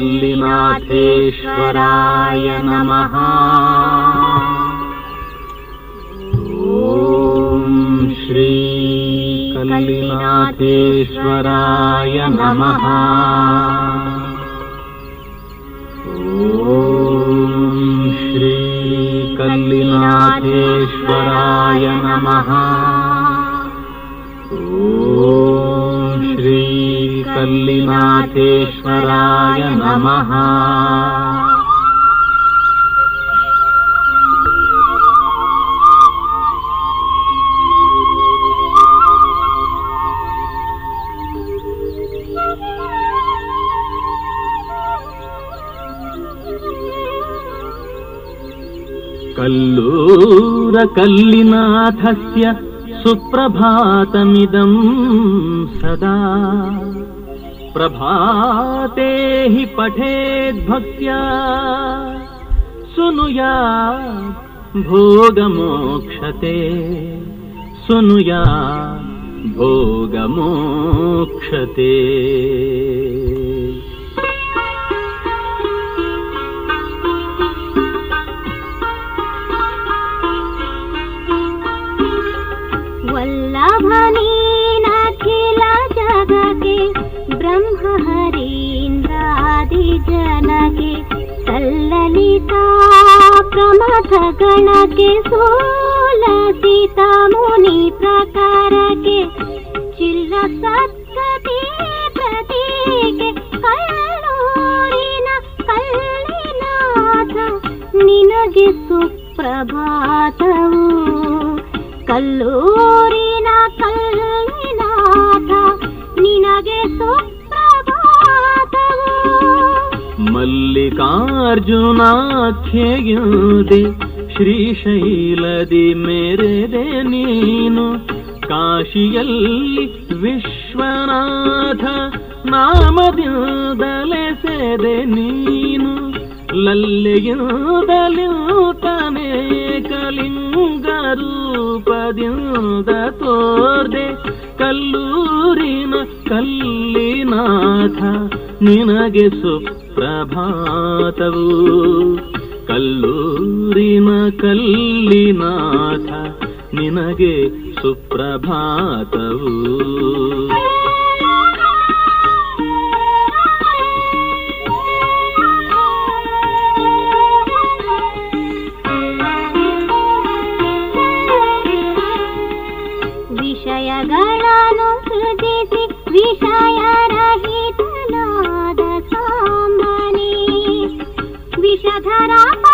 कल्लिनाथेश्वराय नमः। ॐ श्री कल्लिनाथेश्वराय नमः। ॐ श्री कल्लिनाथेश्वराय नमः। ॐ कल्लिनाथेश्वराय नमः। कल्लूरकल्लिनाथस्य सुप्रभातमिदम् सदा प्रभाते हि पठेद्भक्त्या। सुनुया भोगमोक्षते। सुनुया भोगमोक्षते ಆದಿ ಜನಗೆ ಸಲ್ಲಲಿತಾ ಪ್ರಮಥಗಳಗೆ ಸೋಲಸಿತ ಮುನಿ ಪ್ರಕಾರಕ್ಕೆ ಚಿಲ್ಲ ಸತ್ಕತಿ ಪ್ರತಿಗೆ ಕಳ್ಳೂರಿನ ಕಳ್ಳಿನಾಥ ನಿನಗೆ ಸುಪ್ರಭಾತವು. ಕಲ್ಲೂ ಮಲ್ಲಿಕಾರ್ಜುನಾಖ್ಯೆಯುದೆ ಶ್ರೀಶೈಲದಿ ಮೆರೆದೆ ನೀನು. ಕಾಶಿಯಲ್ಲಿ ವಿಶ್ವನಾಥ ನಾಮದಿಂದಲೆಸೆದೆ ನೀನು. ಲಲ್ಲೆಯುದಲಿಯುತನೆ ಕಲಿಂಗ ರೂಪದಿಂದ ತೋರ್ದೆ ಕಲ್ಲೂರಿನ ಕಲ್ಲಿನಾಥ ನಿನಗೆ ಸುಪ್ರಭಾತವು. ಕಲ್ಲೂರಿನ ಕಲ್ಲಿನಾಥ ನಿನಗೆ ಸುಪ್ರಭಾತವು. ধারা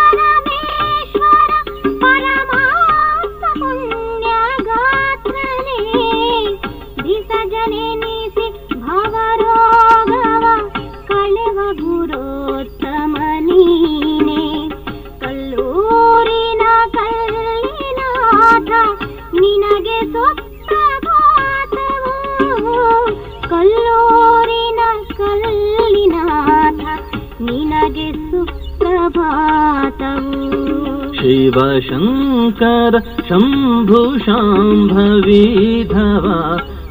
शिव शङ्कर शम्भुशाम्भवी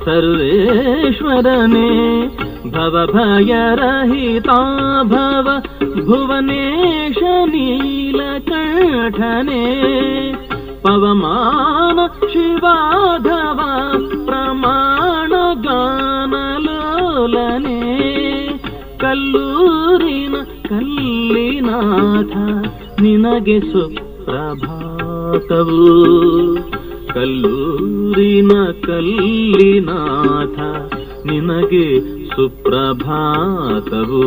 धेश्वरने भवभयरहिता भव भुवनेश नीलकण्ठने। पवमान शिवाधवा प्रमाणगानलोलने कल्लूरिन कल्लिनाथ निनगे सु ಸುಪ್ರಭಾತವು ಕಲ್ಲೂರಿನ ಕಲ್ಲಿನಾಥ ನಿನಗೆ ಸುಪ್ರಭಾತವು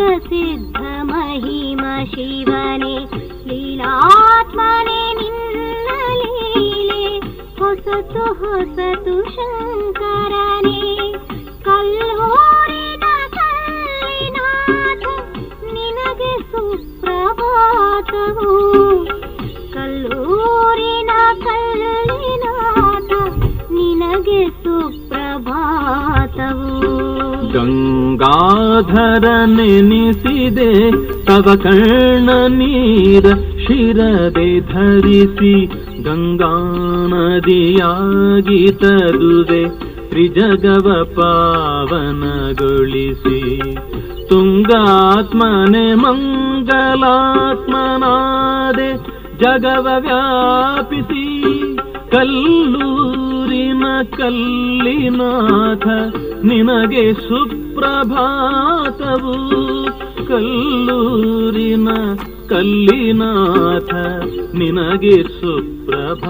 ಪ್ರಸಿದ್ಧ ಮಹಿಮ ಶಿವನೆ, ಲೀಲಾತ್ಮನೆ ನಿನ್ನ ಲೀಲೆ ಹೊಸತು ಹೊಸತು ಶಂಕರನೆ, ಕಲ್ಲೋರಿದ ಕಲ್ಲಿನಾಥ ನಿನಗೆ ಸುಪ್ರಭಾತವು. ಕಲ್ಲೂರಿನ ಕಲ್ಲಿನಾಥ ನಿನಗೆ ಸುಪ್ರಭಾತವು. ಗಂಗಾ ಗಂಗಾಧರ ನೆನೆಸಿದೆ. ತವ ಕರ್ಣ ನೀರ ಶಿರದೆ ಧರಿಸಿ ಗಂಗಾ ನದಿಯಾಗಿ ತದುವೆ ತ್ರಿಜಗವ ಪಾವನಗೊಳಿಸಿ. ತುಂಗಾತ್ಮನೆ ಮಂಗಲಾತ್ಮನಾದೆ. ಜಗವ ವ್ಯಾಪಿಸಿ ಕಲ್ಲೂರಿನ ಕಲ್ಲಿನಾಥ ನಿನಗೆ ಸುಪ್ರಭಾತವು. ಕಲ್ಲೂರಿನ ಕಲ್ಲಿನಾಥ ನಿನಗೆ ಸುಪ್ರಭಾತವು.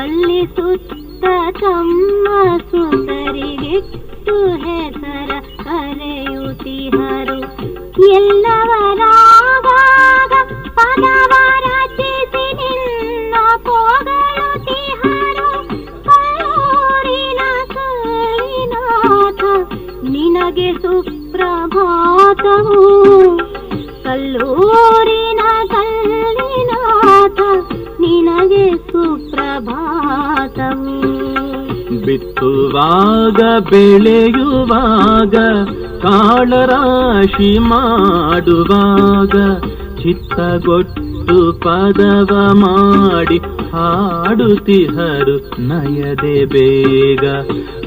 ಸಲ್ಲಿಸುತ್ತ ತಮ್ಮ ಸುತರಿಗಿಟ್ಟು ಹೆಸರ ಕರೆಯುತ್ತಿಹರು ಎಲ್ಲವರಾಗಾಗ ಸುಪ್ರಭಾತವು ಬಿತ್ತುವಾಗ ಬೆಳೆಯುವಾಗ ಕಾಳರಾಶಿ ಮಾಡುವಾಗ ಚಿತ್ತಗೊಟ್ಟು ಪದವ ಮಾಡಿ ಹಾಡುತ್ತಿಹರು ನಯದೆ ಬೇಗ.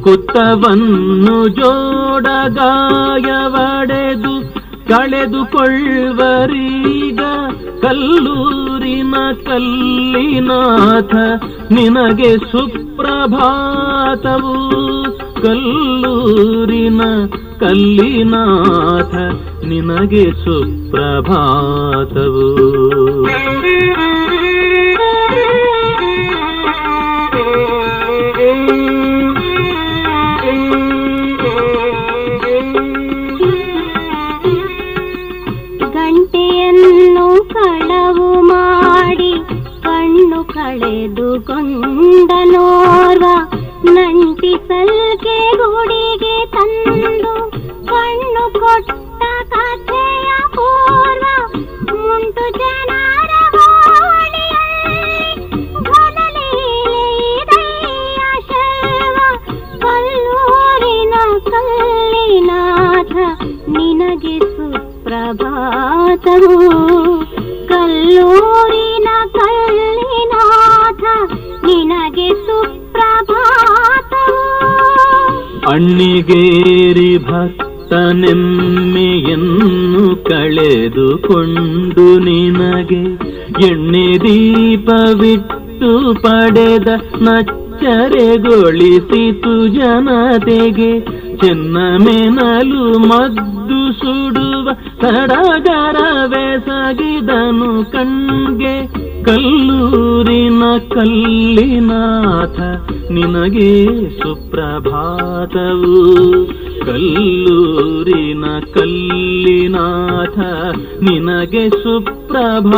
ಕೊತ್ತವನ್ನು ಜೋಡಗಾಯವಡೆದು ಕಳೆದುಕೊಳ್ಳುವರೀಗ ಕಲ್ಲೂರಿನ ಕಲ್ಲಿನಾಥ ನಿನಗೆ ಸುಪ್ರಭಾತವು. ಕಲ್ಲೂರಿನ ಕಲ್ಲಿನಾಥ ನಿನಗೆ ಸುಪ್ರಭಾತವು. ಕಣ್ಣು ಕಳೆದುಕೊಂಡನೋರ್ವ ನಂಟಿ ಸಲ್ಕೆ ಗುಡಿಗೆ ತಂದು ಕಣ್ಣು ಕೊಟ್ಟ ಕಥೆಯ ಪೂರ್ವ ಮುಂಟು ಜನರ ಕಲ್ಲೂರಿನ ಕಲ್ಲಿನಾಥ, ನಿನಗೆ ಸುಪ್ರಭಾತವು. ಕಲ್ಲೂರಿನ ಅಣ್ಣಿಗೇರಿ ಭಕ್ತನೆಮ್ಮೆಯನ್ನು ಕಳೆದುಕೊಂಡು ನಿನಗೆ ಎಣ್ಣೆ ದೀಪವಿಟ್ಟು ಪಡೆದ ನಚ್ಚರೆಗೊಳಿಸಿತು ಜನತೆಗೆ. ಚೆನ್ನ ಮೆನಲು ಮದ್ದು ಸುಡುವ ಸಡಗರವೆಸಗಿದನು ಕಣ್ಗೆ. ಕಲ್ಲೂರಿನ ಕಲ್ಲಿನಾಥ ನಿನಗೆ ಸುಪ್ರಭಾತವು. ಕಲ್ಲೂರಿನ ಕಲ್ಲಿನಾಥ ನಿನಗೆ ಸುಪ್ರಭಾತವು.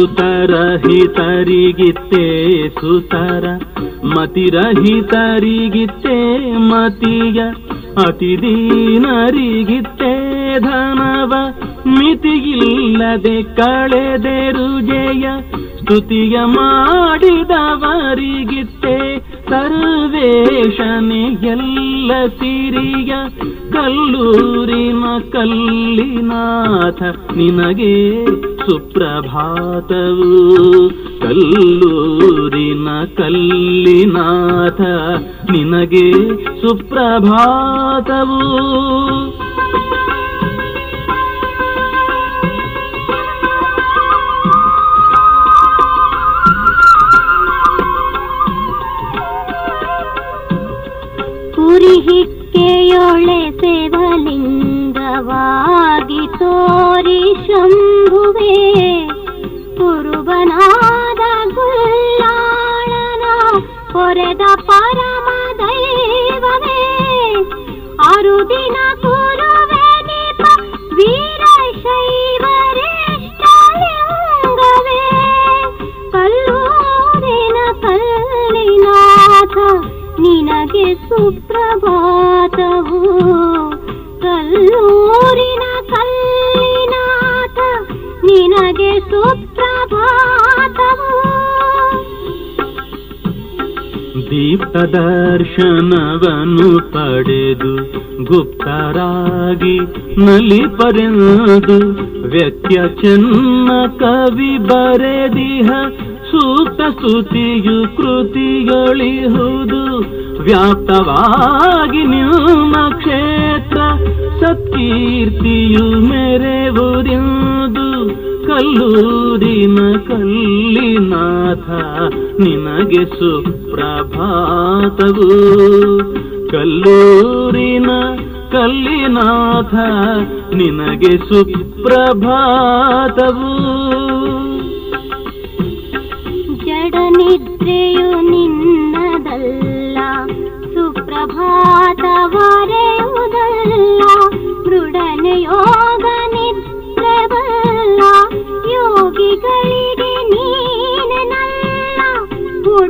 ಸುತರಹಿತರಿಗಿತ್ತೇ ಸುತರ ಮತಿರಹಿತರಿಗಿತ್ತೇ ಮತಿಯ ಅತಿದೀನರಿಗಿತ್ತೇ ಧನವ. ಮಿತಿಗಿಲ್ಲದೆ ಕಳೆದೆರು ಜಯ ಸ್ತುತಿಯ ಮಾಡಿದವರಿಗಿತ್ತೆ ಸರ್ವೇಶನೆ ಎಲ್ಲ ಸಿರಿಯ ಕಲ್ಲೂರಿನ ಕಲ್ಲಿನಾಥ ನಿನಗೆ ಸುಪ್ರಭಾತವು. ಕಲ್ಲೂರಿನ ಕಲ್ಲಿನಾಥ ನಿನಗೆ ಸುಪ್ರಭಾತವು. ದೀಪದರ್ಶನವನ್ನು ಪಡೆದು ಗುಪ್ತರಾಗಿ ನಲಿಪರೆದು ವ್ಯಕ್ತಿಯ ಚೆನ್ನ ಕವಿ ಬರೆದಿಹ ಸೂಕ್ತ ಸ್ತುತಿಯು ಕೃತಿಗಳಿಹುದು ವ್ಯಾಪ್ತವಾಗಿ ನಿಮ್ಮ ಕ್ಷೇತ್ರ ಸತ್ಕೀರ್ತಿಯು ಮೆರೆವುದೆಂದು ಕಲ್ಲೂರಿನ ಕಲ್ಲಿನಾಥ ನಿನಗೆ ಸುಪ್ರಭಾತವು. ಕಲ್ಲೂರಿನ ಕಲ್ಲಿನಾಥ ನಿನಗೆ ಸುಪ್ರಭಾತವು. ಜಡ ನಿದ್ರೆಯು ನಿನ್ನದಲ್ಲ ಸುಪ್ರಭಾತ ವರೆಯುವುದಲ್ಲ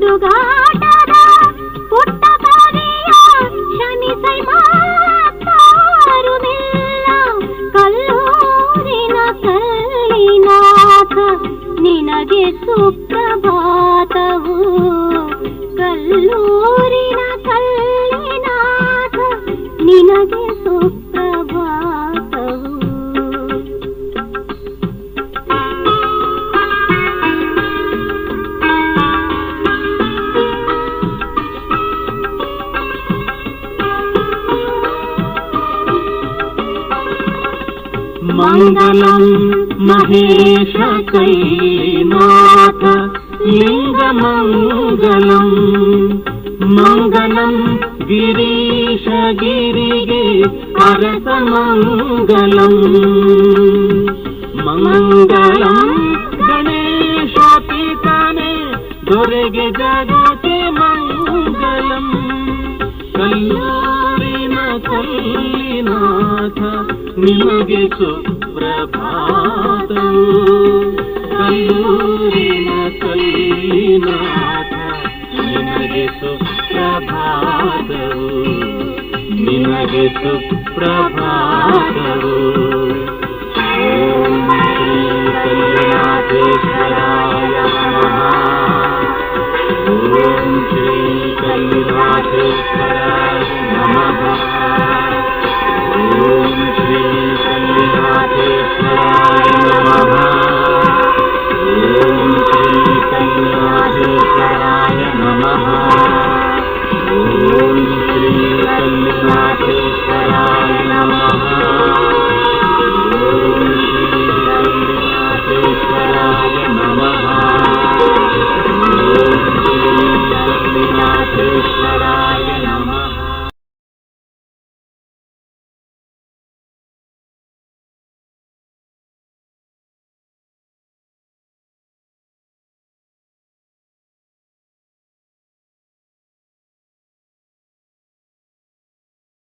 చూడుగా मङ्गलं महेशकैनाथ लिङ्गमङ्गलम् मङ्गलं गिरीशगिरिगे परतमङ्गलम् मङ्गलं गणेशपितने दोरेगे जगते मङ्गलम् कल्लूरिन कल्लिनाथ ನಿಮಗೆ ಸುಪ್ರಭಾತವು ಕಲ್ಲೂರಿನ ಕಲ್ಲಿನಾಥ ನಿನಗೆ ಸುಪ್ರಭಾತವು ನಿನಗೆ ಸುಪ್ರಭಾತವು